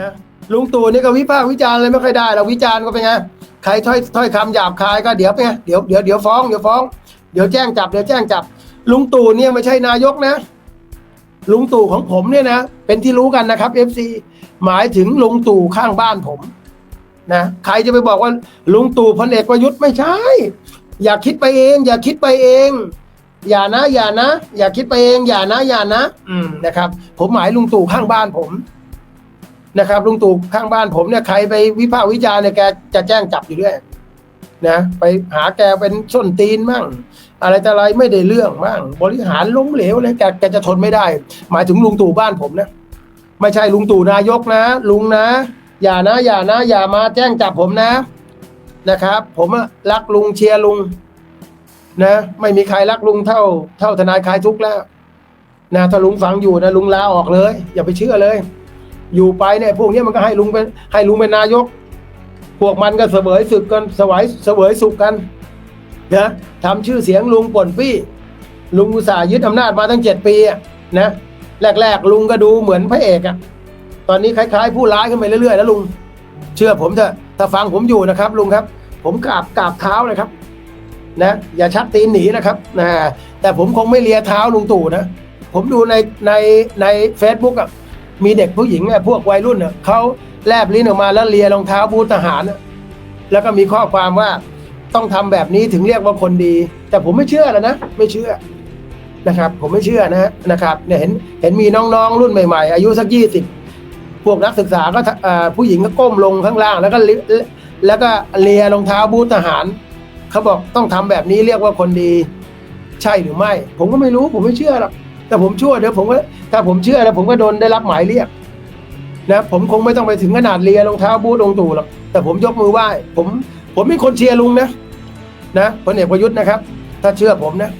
นะลุงตู่นี่ก็วิพากษ์วิจารณ์อะไรไม่ค่อยได้เราวิจารณ์ก็เป็นไงใครถ้อยถ้อยคำหยาบคายก็เดี๋ยวเป็นไงเดี๋ยวเดี๋ยวเดี๋ยวฟ้องเดี๋ยวฟ้องเดี๋ยวแจ้งจับเดี๋ยวแจ้งจับ ลุงตู่เนี่ยไม่ใช่นายกนะ ลุงตู่ของผมเนี่ยนะ เป็นที่รู้กันนะครับ FC หมายถึงลุงตู่ข้างบ้านผมนะใครจะไปบอกว่าลุงตู่พลเอกประยุทธ์ไม่ใช่ อย่าคิดไปเอง อย่าคิดไปเอง อย่านะ อย่านะ อย่าคิดไปเอง อย่านะ อย่านะ อืมนะครับ ผมหมายลุงตู่ข้างบ้านผม นะครับลุงตู่ข้างบ้านผมเนี่ยใครไปวิพากษ์วิจารณ์เนี่ยแกจะแจ้งจับอยู่ด้วยนะไปหาแกเป็นส้นตีนมั่ง อะไรแต่อะไรไม่ได้เรื่องมั่ง บริหารล้มเหลวอะไรแกแกจะทนไม่ได้ หมายถึงลุงตู่บ้านผมนะไม่ใช่ลุงตู่นายกนะ ลุงนะ อย่านะอย่านะ อย่ามาแจ้งจับผมนะนะครับ ผมอะรักลุงเชียร์ลุงนะไม่มีใครรักลุงเท่า เท่าทนายคลายทุกข์แล้วนะถ้าลุงฟังอยู่นะลุงลาออกเลย อย่าไปเชื่อเลย อยู่ไปเนี่ยพวกนี้มันก็ให้ลุงเป็นให้ลุงเป็นนายก พวกมันก็เสวยศึกกันสวายเสวยสุขกันนะทำชื่อเสียงลุงป่นปี้ ลุงอุตส่าห์ยึดอำนาจมาตั้งเจ็ดปีนะแรก ๆ ลุงก็ดูเหมือนพระเอกอะตอนนี้คล้าย ๆ ผู้ร้ายขึ้นไปเรื่อยๆแล้วลุง เชื่อผมเถอะถ้าฟังผมอยู่นะครับ ลุงครับ ผมกราบกราบเท้าเลยครับ นะ อย่าชักตีนหนีนะครับนะแต่ผมคงไม่เลียเท้าลุงตู่นะ ผมดูในในในเฟซบุ๊กอะ มีเด็กผู้หญิงอะพวกวัยรุ่นอะเขาแลบลิ้นออกมาแล้วเลียรองเท้าบูททหาร แล้วก็มีข้อความว่าต้องทำแบบนี้ถึงเรียกว่าคนดี แต่ผมไม่เชื่อแล้วนะ ไม่เชื่อนะครับ ผมไม่เชื่อนะนะครับเนี่ยเห็นเห็นมีน้องๆ รุ่นใหม่ๆ อายุสักยี่สิบพวกนักศึกษาก็ผู้หญิงก็ก้มลงข้างล่าง แล้วก็แล้วก็เลียรองเท้าบูททหารเขาบอกต้องทำแบบนี้เรียกว่าคนดี ใช่หรือไม่ ผมก็ไม่รู้ผมไม่เชื่อหรอก แต่ผมชั่วเดี๋ยวผมก็ถ้าผมเชื่อแล้วผมก็โดนได้รับหมายเรียกนะผมคงไม่ต้องไปถึงขนาดเลียรองเท้าบูทลงตู่หรอกแต่ผมยกมือไหว้ผมผมเป็นคนเชียร์ลุงนะนะพลเอกประยุทธ์นะครับ ถ้าเชื่อผมนะ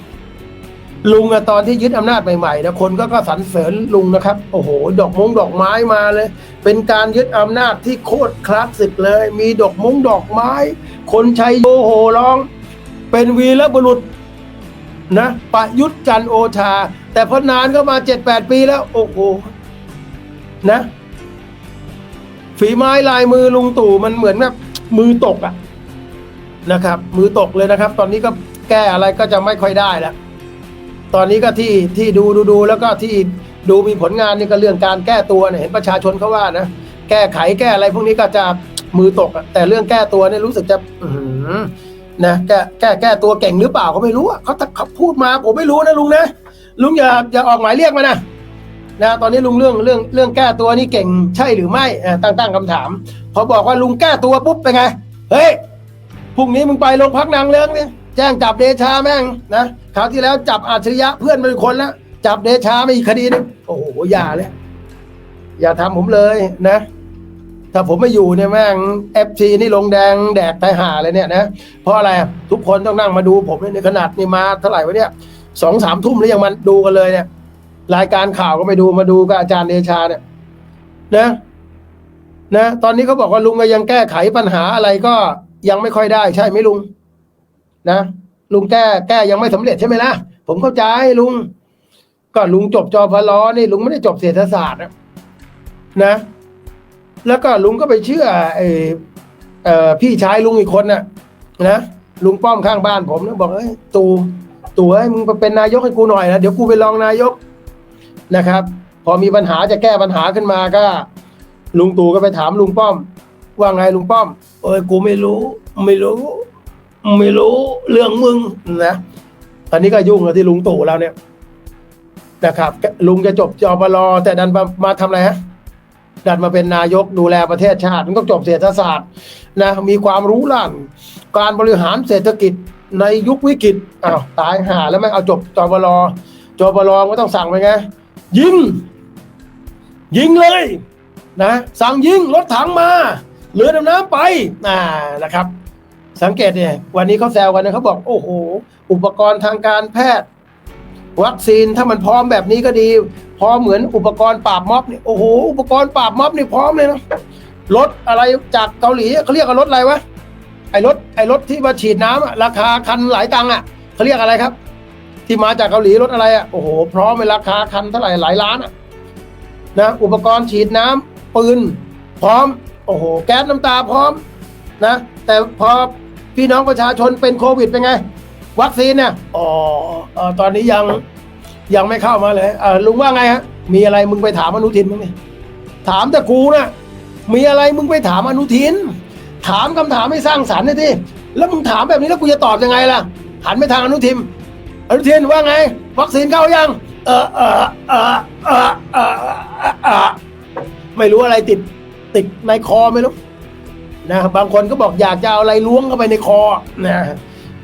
ลุงอะตอนที่ยึดอำนาจใหม่ๆนะคนก็ก็สรรเสริญลุงนะครับ โอ้โห ดอกมงดอกไม้มาเลย เป็นการยึดอำนาจที่โคตรคลาสสิกเลย มีดอกมงดอกไม้ คนชัยโยโหร้อง เป็นวีรบุรุษ นะประยุทธ์จันโอชา แต่พอนานก็มาเจ็ดแปดปีแล้ว โอ้โหนะ ฝีไม้ลายมือลุงตู่มันเหมือนแบบมือตกอะนะครับ มือตกเลยนะครับ ตอนนี้ก็แก้อะไรก็จะไม่ค่อยได้แล้วตอนนี้ก็ที่ที่ดูดูดูแล้วก็ที่ดูมีผลงานนี่ก็เรื่องการแก้ตัวเนี่ยเห็นประชาชนเขาว่านะแก้ไขแก้อะไรพวกนี้ก็จะมือตกอะแต่เรื่องแก้ตัวเนี่ยรู้สึกจะอื นะแก้แก้แก้ตัวเก่งหรือเปล่าก็ไม่รู้อะเขาเขาพูดมาผมไม่รู้นะลุงนะลุงอย่าอย่าออกหมายเรียกมานะนะตอนนี้ลุงเรื่องเรื่องเรื่องแก้ตัวนี่เก่งใช่หรือไม่ตั้งตั้งคำถาม พอบอกว่าลุงแก้ตัวปุ๊บเป็นไงเฮ้ยพรุ่งนี้มึงไปโรงพักนางเลิงเนี่ยแจ้งจับเดชาแม่งนะคราวที่แล้วจับอาชริยะเพื่อนเป็นคนแล้วจับเดชาไม่อีกคดีนึงโอ้โหอย่าเลยอย่าทำผมเลยนะ ถ้าผมไม่อยู่เนี่ยแม่งเอฟซีนี่ลงแดงแดกตายห่าเลยเนี่ยนะเพราะอะไรทุกคนต้องนั่งมาดูผมเนี่ยในขนาดนี่มาเท่าไหร่วะเนี่ยสองสามทุ่มแล้วยังมาดูกันเลยเนี่ยรายการข่าวก็ไปดูมาดูกับอาจารย์เดชาเนี่ยนะนะตอนนี้เขาบอกว่าลุงก็ยังแก้ไขปัญหาอะไรก็ยังไม่ค่อยได้ ใช่ไหมลุง นะลุงแก้แก้ยังไม่สำเร็จใช่ไหมล่ะผมเข้าใจลุง ก็ลุงจบจอพลอนี่ลุงไม่ได้จบเศรษฐศาสตร์นะนะ แล้วก็ลุงก็ไปเชื่อไอ้เอ่อพี่ชายลุงอีกคนน่ะนะลุงป้อมข้างบ้านผมนะบอกเอ้ยตู่ตู่ให้ยมึงไปเป็นนายกให้กูหน่อยนะเดี๋ยวกูไปรองนายกนะครับ พอมีปัญหาจะแก้ปัญหาขึ้นมาก็ ลุงตู่ก็ไปถามลุงป้อม ว่าไงลุงป้อม เอ้ยกูไม่รู้ ไม่รู้ ไม่รู้เรื่องมึงนะตอนนี้ก็ยุ่งแล้วที่ลุงตู่แล้วเนี่ยนะครับ ลุงจะจบจปรแต่ดันมามาทำอะไรฮะ ดันมาเป็นนายกดูแลประเทศชาติ มันก็จบเศรษฐศาสตร์นะมีความรู้ล่านการบริหารเศรษฐกิจในยุควิกฤตอ้าวตายห่าแล้วไม่เอาจบจปรจปรก็ต้องสั่งไปไงยิง ยิงเลยนะสั่งยิงรถถังมาเรือดำน้ำไปอ่านะครับ สังเกตเนี่ยวันนี้เขาแซวกันนะเขาบอกโอ้โห อุปกรณ์ทางการแพทย์ วัคซีนถ้ามันพร้อมแบบนี้ก็ดี พร้อมเหมือนอุปกรณ์ปราบม็อบนี่โอ้โหอุปกรณ์ปราบม็อบนี่พร้อมเลยนะรถอะไรจากเกาหลีเขาเรียกว่ารถอะไรวะไอ้รถไอ้รถที่มาฉีดน้ำอะราคาคันหลายตังค์อะเขาเรียกอะไรครับ ที่มาจากเกาหลีรถอะไรอะโอ้โหพร้อมเป็นราคาคันเท่าไหร่หลายล้านอะนะอุปกรณ์ฉีดน้ำปืนพร้อมโอ้โห แก๊สน้ำตาพร้อมนะ แต่พอพี่น้องประชาชนเป็นโควิดเป็นไง วัคซีนเนี่ยอ๋อเอ่อตอนนี้ยังยังไม่เข้ามาเลยเออลุงว่าไงฮะ มีอะไรมึงไปถามอนุทินมั้งเนี่ยถามแต่กูนะมีอะไรมึงไปถามอนุทิน ถามคำถามให้สร้างสรรค์หน่อยดิแล้วมึงถามแบบนี้แล้วกูจะตอบยังไงล่ะ หันไปทางอนุทิน อนุทินว่าไง วัคซีนเข้ายัง เออเออเออเออเออเออไม่รู้อะไรติดติดในคอไม่รู้นะบางคนก็บอกอยากจะเอาอะไรล้วงเข้าไปในคอนะ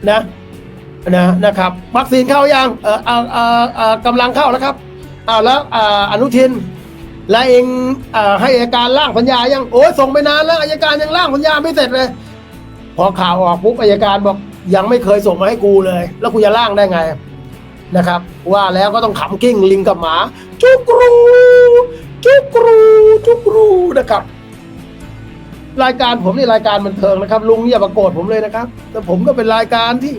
นะ นะนะครับวัคซีนเข้ายังเออเออเออเออกำลังเข้าแล้วครับเอาแล้วอ่าอนุทิน และเองอ่าให้อัยการร่างสัญญายังโอ้ยส่งไปนานแล้วอัยการยังร่างสัญญาไม่เสร็จเลย พอข่าวออกปุ๊บอัยการบอกยังไม่เคยส่งมาให้กูเลย แล้วกูจะร่างได้ไงนะครับ ว่าแล้วก็ต้องขำกิ้งลิงกับหมาจุกรูจุกรูจุกรูนะครับรายการผมนี่รายการบันเทิงนะครับ ลุงอย่ามาโกรธผมเลยนะครับ แต่ผมก็เป็นรายการที่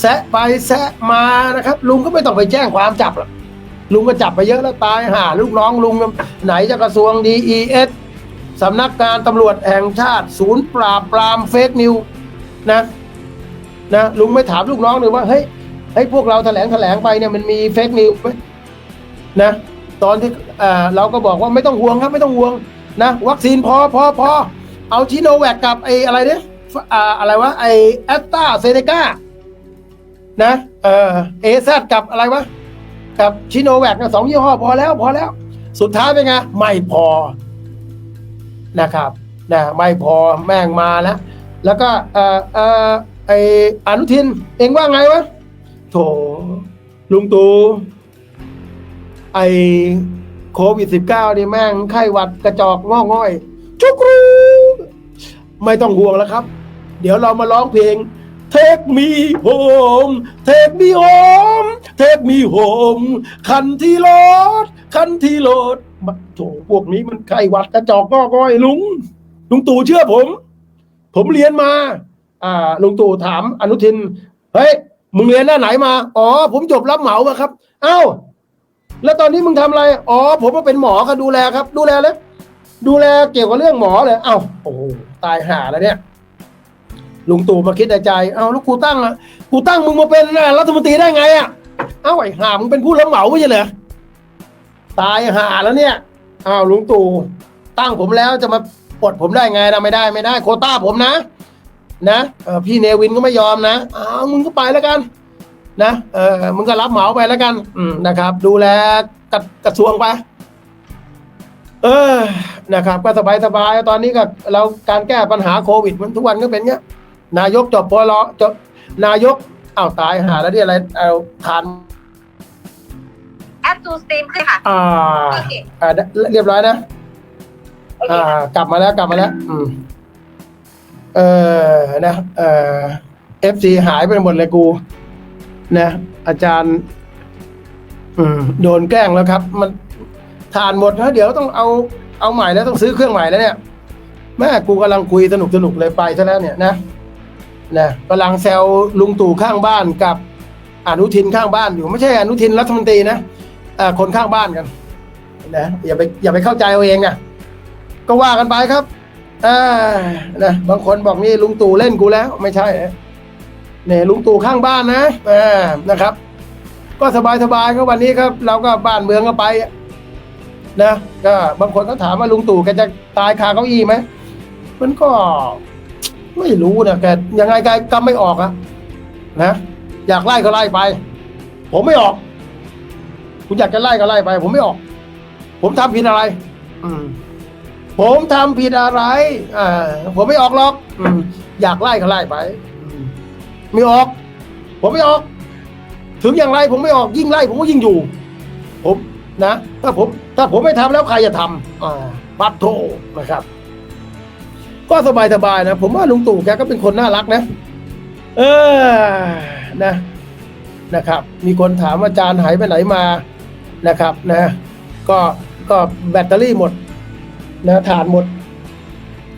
แซะไปแซะมานะครับ ลุงก็ไม่ต้องไปแจ้งความจับหรอกลุงก็จับไปเยอะแล้วตายหาลูกน้องลุงไหนจะกระทรวงดีเอสสำนักงานตำรวจแห่งชาติ ศูนย์ปราบปรามเฟกนิวนะนะลุงไม่ถามลูกน้องเลยว่าเฮ้ยเฮ้ยพวกเราแถลงแถลงไปเนี่ยมันมีเฟกนิวไหมนะตอนที่เอ่อเราก็บอกว่าไม่ต้องห่วงครับไม่ต้องห่วงนะวัคซีนพอพอพอเอาชิโนแวคกับไออะไรเนี่ยอ่าอะไรวะไอแอสตราเซเนกา นะเออเอซกับอะไรวะกับชิโนแวคสองยี่ห้อพอแล้วพอแล้ว สุดท้ายเป็นไงไม่พอนะครับนะไม่พอแม่งมาแล้ว แล้วก็เออเออไออนุทิน เองว่าไงวะโถลุงตูไอโควิด -19 นี่แม่งไข้หวัดกระจอกง้อง่อยจุกรู ไม่ต้องห่วงแล้วครับ เดี๋ยวเรามาร้องเพลง Take me home Take me home Take me home คันที่รถคันที่รถมาโถพวกนี้มันไข้วัดกระจอกง้อง่อยลุง ลุงตู่เชื่อผม ผมเรียนมา อ่า ลุงตู่ถามอนุทิน เฮ้ย มึงเรียนหน้าไหนมา อ๋อ ผมจบรับเหมามาครับ เอ้า แล้วตอนนี้มึงทำอะไร อ๋อ ผมก็เป็นหมอครับดูแลครับ ดูแลเลยดูแลเกี่ยวกับเรื่องหมอเลย เอ้า โอ้ตายห่าแล้วเนี่ย ลุงตู่มาคิดในใจ เอ้าแล้วกูตั้งอะกูตั้งมึงมาเป็นรัฐมนตรีได้ไงอะ เอ้าไอ้ห่ามึงเป็นผู้รับเหมาไม่ใช่เหรอ ตายห่าแล้วเนี่ย อ้าวลุงตู่ตั้งผมแล้วจะมาปลดผมได้ไงนะไม่ได้ไม่ได้ โคต้าผมนะ นะเอพี่เนวินก็ไม่ยอมนะอ้าวมึงก็ไปแล้วกัน นะเออมึงก็รับเหมาไปแล้วกัน อืมนะครับ ดูแลกระกระทรวงไปเออ นะครับ ก็สบายสบายตอนนี้ก็เราการแก้ปัญหาโควิดมันทุกวันก็เป็นเงี้ย นายกจบพลจบนายกอ้าวตายหาแล้วที่อะไรเอาทานแอปทูสตรีมขึ้นค่ะอ่าโอเคอ่าเรียบร้อยนะ โอเคอ่า กลับมาแล้วกลับมาแล้ว อืม เออนะ เออเอฟซีหายไปหมดเลยกู นะ อาจารย์ อืม โดนแกล้งแล้วครับ มันทานหมดนะเดี๋ยวต้องเอาเอาใหม่แล้วต้องซื้อเครื่องใหม่แล้วเนี่ยแม่กูกำลังคุยสนุกสนุกเลยไปซะแล้วเนี่ยนะ นะกำลังแซวลุงตู่ข้างบ้านกับอนุทินข้างบ้านอยู่ไม่ใช่อนุทินรัฐมนตรีนะคนข้างบ้านกันนะอย่าไปอย่าไปเข้าใจเอาเองนะก็ว่ากันไปครับอ่านะบางคนบอกนี่ลุงตู่เล่นกูแล้วไม่ใช่นะเนี่ยลุงตู่ข้างบ้านนะอ่านะครับ ก็สบายสบายๆก็วันนี้ครับ เราก็บ้านเมืองก็ไปนะก็บางคนก็ถามว่าลุงตู่แกจะตายคาเก้าอี้ไหมมันก็ ไม่รู้นะแกยังไงแกกำไม่ออกอะนะ อยากไล่ก็ไล่ไป ผมไม่ออก คุณอยากจะไล่ก็ไล่ไป ผมไม่ออก ผมทำผิดอะไร อืม ผมทำผิดอะไรอ่าผมไม่ออกหรอก อืม อยากไล่ก็ไล่ไปอืมไม่ออก ผมไม่ออก ถึงอย่างไรผมไม่ออกยิ่งไล่ผมก็ยิ่งอยู่ ผมนะถ้าผม ถ้าผมไม่ทำแล้วใครจะทำอ่าปัดโทนะครับ ก็สบายสบายๆนะ ผมว่าลุงตู่แกก็เป็นคนน่ารักนะ เออนะนะครับ มีคนถามอาจารย์หายไปไหนมานะครับนะก็ก็แบตเตอรี่หมดนะฐานหมด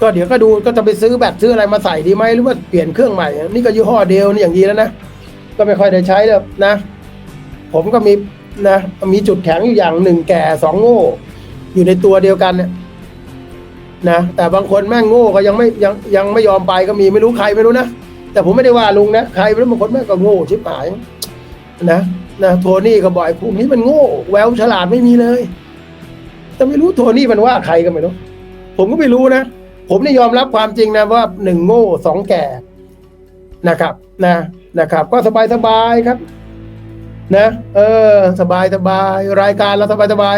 ก็เดี๋ยวก็ดูก็จะไปซื้อแบตซื้ออะไรมาใส่ดีไหมหรือว่าเปลี่ยนเครื่องใหม่ นี่ก็ยี่ห้อเดียวนี่อย่างดีแล้วนะก็ไม่ค่อยได้ใช้แล้วนะ ผมก็มีนะมีจุดแข็งอยู่อย่างหนึ่งแก่สองโง่ อยู่ในตัวเดียวกันเนี่ย นะ แต่บางคนแม่งโง่ก็ยังไม่ยังยังไม่ยอมไปก็มีไม่รู้ใครไม่รู้นะ แต่ผมไม่ได้ว่าลุงนะ ใครไม่รู้บางคนแม่งก็โง่ชิบหายนะนะโทนี่ก็บ่อยพวกนี้มันโง่แววฉลาดไม่มีเลย แต่ไม่รู้โทนี่มันว่าใครก็ไม่รู้ผมก็ไม่รู้นะ ผมนี่ยอมรับความจริงนะว่าหนึ่งโง่สองแก่นะครับ นะนะครับ ก็สบายสบายครับ นะ เออ สบายสบายรายการเราสบายสบาย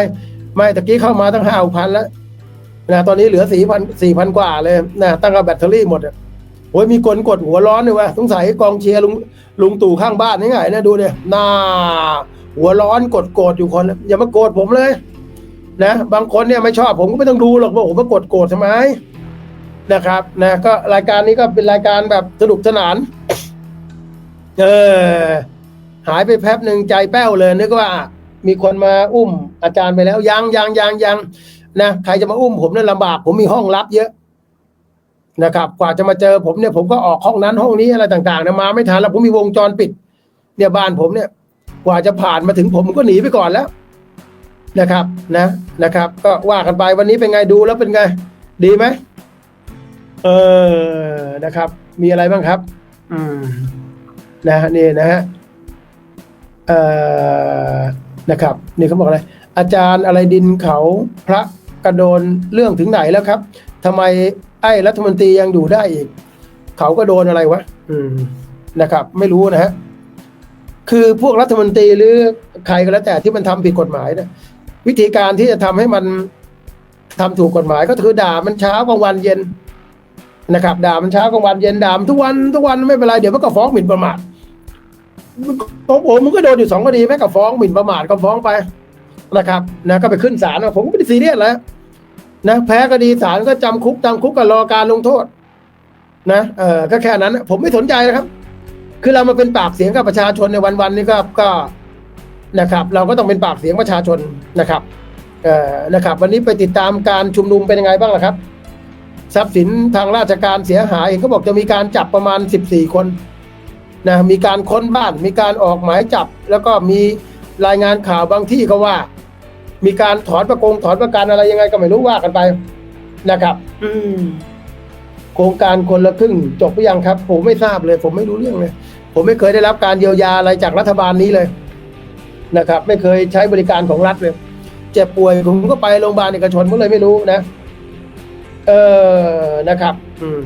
ไม่ตะกี้เข้ามาตั้งห้าพันแล้ว นะตอนนี้เหลือสี่พันสี่พันกว่าเลยนะตั้งกับแบตเตอรี่หมดโอ้ยมีคนกดหัวร้อนเลยว่ะสงสัยกองเชียร์ลุงลุงตู่ข้างบ้านนี่ไงนะดูเนี่ยหน้าหัวร้อนกดโกรธอยู่คน อย่ามาโกรธผมเลย นะ บางคนเนี่ยไม่ชอบผมก็ไม่ต้องดูหรอกว่าผมมากดโกรธทำไมนะครับนะก็รายการนี้ก็เป็นรายการแบบสนุกสนาน เออ หายไปแป๊บหนึ่งใจแป้วเลยนึกว่า มีคนมาอุ้มอาจารย์ไปแล้วยังยังยังยัง นะใครจะมาอุ้มผมเนี่ยลำบาก ผมมีห้องลับเยอะนะครับ กว่าจะมาเจอผมเนี่ยผมก็ออกห้องนั้นห้องนี้อะไรต่างๆนะมาไม่ทันแล้วผมมีวงจรปิด เนี่ยบ้านผมเนี่ย กว่าจะผ่านมาถึงผมผมก็หนีไปก่อนแล้ว นะครับนะนะครับ ก็ว่ากันไปวันนี้เป็นไงดูแล้วเป็นไง ดีไหมเออนะครับ มีอะไรบ้างครับ อืมนะฮะนี่นะฮะเอ่อนะครับ นี่เขาบอกอะไร อาจารย์อะไรดินเขาพระ กระโดนเรื่องถึงไหนแล้วครับทำไมไอ้รัฐมนตรียังอยู่ได้อีก เขาก็โดนอะไรวะอืมนะครับ ไม่รู้นะฮะคือพวกรัฐมนตรีหรือใครก็แล้วแต่ที่มันทำผิดกฎหมายนะวิธีการที่จะทำให้มันทำถูกกฎหมายก็คือด่ามันเช้ากลางวันเย็นนะครับ ด่ามันเช้ากลางวันเย็นด่ามันทุกวันทุกวันไม่เป็นไรเดี๋ยวมันก็ฟ้องหมิ่นประมาทของผมมันก็โดนอยู่สองคดีแม่ก็ฟ้องหมิ่นประมาทก็ฟ้องไป นะครับนะก็ไปขึ้นศาลนะผมก็ไม่ได้ซีเรียสแล้วนะแพ้คดีศาลก็จำคุกจำคุกก็รอการลงโทษ นะเออก็แค่นั้นผมไม่สนใจนะครับ คือเรามาเป็นปากเสียงกับประชาชนในวันๆนี้ก็ก็นะครับ เราก็ต้องเป็นปากเสียงประชาชนนะครับเอ่อนะครับ วันนี้ไปติดตามการชุมนุมเป็นยังไงบ้างล่ะครับ ทรัพย์สินทางราชการเสียหายเห็นเขาบอกจะมีการจับประมาณ 14 คนนะมีการค้นบ้านมีการออกหมายจับ แล้วก็มีรายงานข่าวบางที่ก็ว่า มีการถอนประกงถอนประกันอะไรยังไงก็ไม่รู้ว่ากันไปนะครับ อืมโครงการคนละครึ่งจบหรือยังครับ ผมไม่ทราบเลย ผมไม่รู้เรื่องเลย ผมไม่เคยได้รับการเยียวยาอะไรจากรัฐบาลนี้เลยนะครับ ไม่เคยใช้บริการของรัฐเลย เจ็บป่วยผมก็ไปโรงพยาบาลเอกชนผมเลยไม่รู้นะ เออนะครับ อืม